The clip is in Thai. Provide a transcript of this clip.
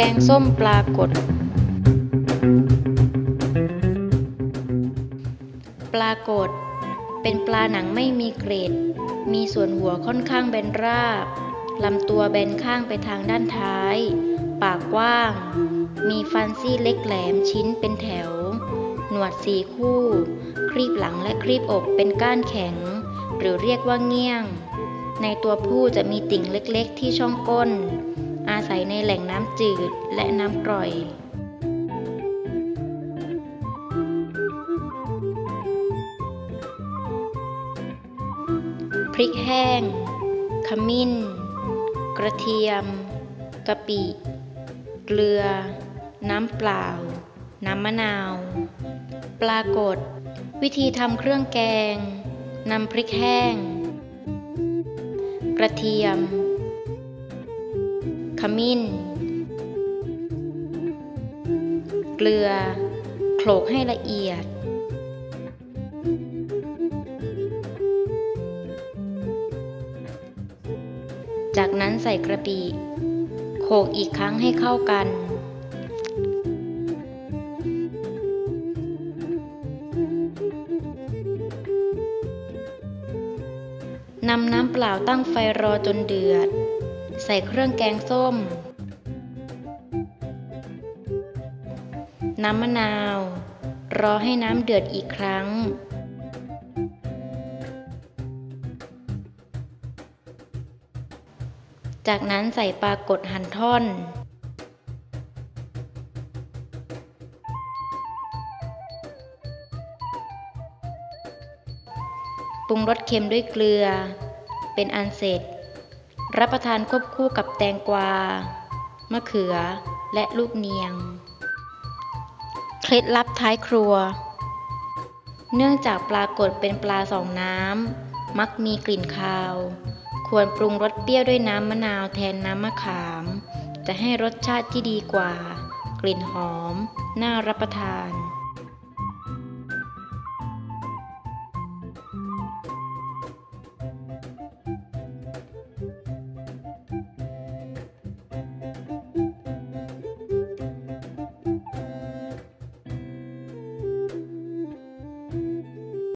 กงส้มปลากด ปลากด เป็นปลาหนังไม่มีเกรด มีส่วนหัวค่อนข้างแบนราบ ลำตัวแบนข้างไปทางด้านท้าย ปากกว้าง มีฟันซี่เล็กแหลมชิ้นเป็นแถว หนวดสีคู่ ครีบหลังและครีบอกเป็นก้านแข็ง หรือเรียกว่าเงี้ยง ในตัวผู้จะมีติ่งเล็กๆที่ช่องก้น อาศัยในแหล่งน้ำจืดและน้ำกร่อยพริกแห้ง ขมิ้น กระเทียม กะปิ เกลือ น้ำเปล่า น้ำมะนาว ปลากด วิธีทำเครื่องแกง นำพริกแห้ง กระเทียม ขมิ้น เกลือ โขลกให้ละเอียด จากนั้นใส่กระปิโขลกอีกครั้งให้เข้ากันนำน้ำเปล่าตั้งไฟรอจนเดือด ใส่เครื่องแกงส้ม น้ำมะนาว รอให้น้ำเดือดอีกครั้ง จากนั้นใส่ปลากดหั่นท่อนปรุงรสเค็มด้วยเกลือ เป็นอันเสร็จ รับประทานควบคู่กับแตงกวา มะเขือ และลูกเนียง เคล็ดลับท้ายครัว เนื่องจากปลากดเป็นปลาสองน้ำ มักมีกลิ่นคาว ควรปรุงรสเปรี้ยวด้วยน้ำมะนาวแทนน้ำมะขาม จะให้รสชาติที่ดีกว่า กลิ่นหอม น่ารับประทาน